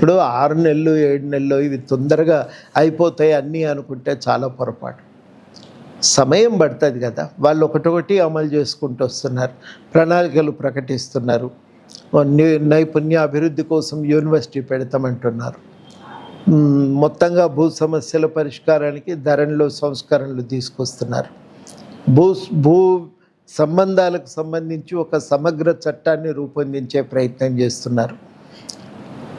ఇప్పుడు ఆరు నెలలు ఏడు నెలలు ఇవి తొందరగా అయిపోతాయి అన్నీ అనుకుంటే చాలా పొరపాటు. సమయం పడుతుంది కదా. వాళ్ళు ఒకటొకటి అమలు చేసుకుంటూ వస్తున్నారు. ప్రణాళికలు ప్రకటిస్తున్నారు. నైపుణ్య అభివృద్ధి కోసం యూనివర్సిటీ పెడతామంటున్నారు. మొత్తంగా భూ సమస్యల పరిష్కారానికి ధరణిలో సంస్కరణలు తీసుకొస్తున్నారు. భూ భూ సంబంధాలకు సంబంధించి ఒక సమగ్ర చట్టాన్ని రూపొందించే ప్రయత్నం చేస్తున్నారు.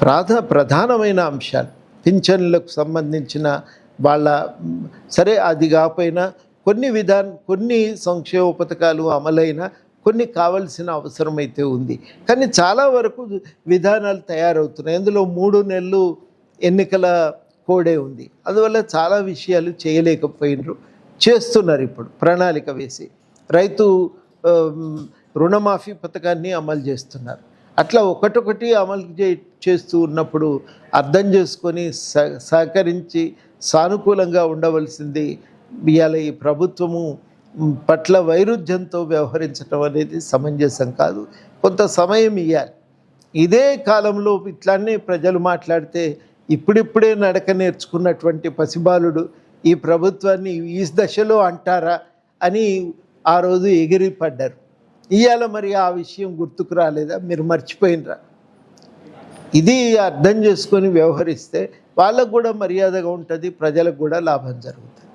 ప్రాధ ప్రధానమైన అంశాలు. పింఛన్లకు సంబంధించిన వాళ్ళ సరే అది కాకపోయినా కొన్ని విధాన కొన్ని సంక్షేమ పథకాలు అమలైన కొన్ని కావలసిన అవసరం అయితే ఉంది. కానీ చాలా వరకు విధానాలు తయారవుతున్నాయి. అందులో మూడు నెలలు ఎన్నికల కోడే ఉంది. అందువల్ల చాలా విషయాలు చేయలేకపోయినరు. చేస్తున్నారు ఇప్పుడు ప్రణాళిక వేసి. రైతు రుణమాఫీ పథకాన్ని అమలు చేస్తున్నారు. అట్లా ఒకటొకటి అమలు చే చేస్తూ ఉన్నప్పుడు అర్థం చేసుకొని సహకరించి సానుకూలంగా ఉండవలసింది ఇవాళ ఈ ప్రభుత్వము పట్ల వైరుధ్యంతో వ్యవహరించడం అనేది సమంజసం కాదు. కొంత సమయం ఇవ్వాలి ఇదే కాలంలో ఇట్లానే ప్రజలు మాట్లాడితే ఇప్పుడిప్పుడే నడక నేర్చుకున్నటువంటి పసిబాలుడు ఈ ప్రభుత్వాన్ని ఈ దశలో అంటారా అని ఆ రోజు ఎగిరిపడ్డారు. ఇవాళ మరి ఆ విషయం గుర్తుకు రాలేదా? మీరు మర్చిపోయినరా? ఇది అర్థం చేసుకొని వ్యవహరిస్తే వాళ్ళకు కూడా మర్యాదగా ఉంటుంది ప్రజలకు కూడా లాభం జరుగుతుంది.